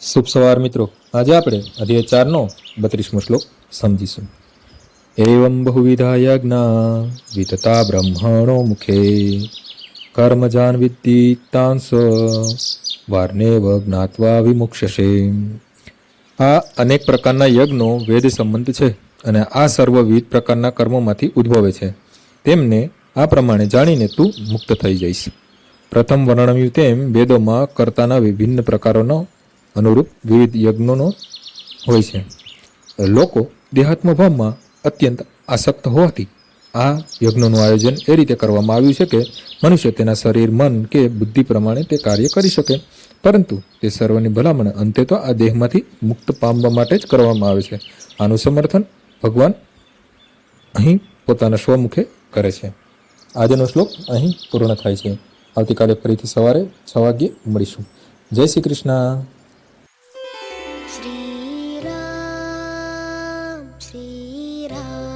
શુભ સવાર મિત્રો. આજે આપણે અધ્યાય ચારનો બત્રીસમો શ્લોક સમજીશું. એવં બહુવિધા યજ્ઞા વિતતા બ્રહ્મણો મુખે. કર્મજાન વિદ્ધિ તાંસ, વાર્નેવ જ્ઞાત્વા વિમુક્ષશે આ અનેક પ્રકારના યજ્ઞો વેદ સંબંધ છે અને આ સર્વ વિવિધ પ્રકારના કર્મોમાંથી ઉદ્ભવે છે. તેમને આ પ્રમાણે જાણીને તું મુક્ત થઈ જઈશ. પ્રથમ વર્ણવ્યું તેમ વેદોમાં કર્તાના વિભિન્ન પ્રકારોનો અનુરૂપ વિવિધ યજ્ઞોનો હોય છે. લોકો દેહાત્મ ભાવમાં અત્યંત આસક્ત હોવાથી આ યજ્ઞોનું આયોજન એ રીતે કરવામાં આવ્યું છે કે મનુષ્ય તેના શરીર, મન કે બુદ્ધિ પ્રમાણે તે કાર્ય કરી શકે. પરંતુ તે સર્વની ભલામણ અંતે તો આ દેહમાંથી મુક્ત પામવા માટે જ કરવામાં આવે છે. આનું સમર્થન ભગવાન અહીં પોતાના સ્વમુખે કરે છે. આજનો શ્લોક અહીં પૂર્ણ થાય છે. આવતીકાલે ફરીથી સવારે છ વાગ્યે મળીશું. જય શ્રી કૃષ્ણ. श्रीराम श्रीराम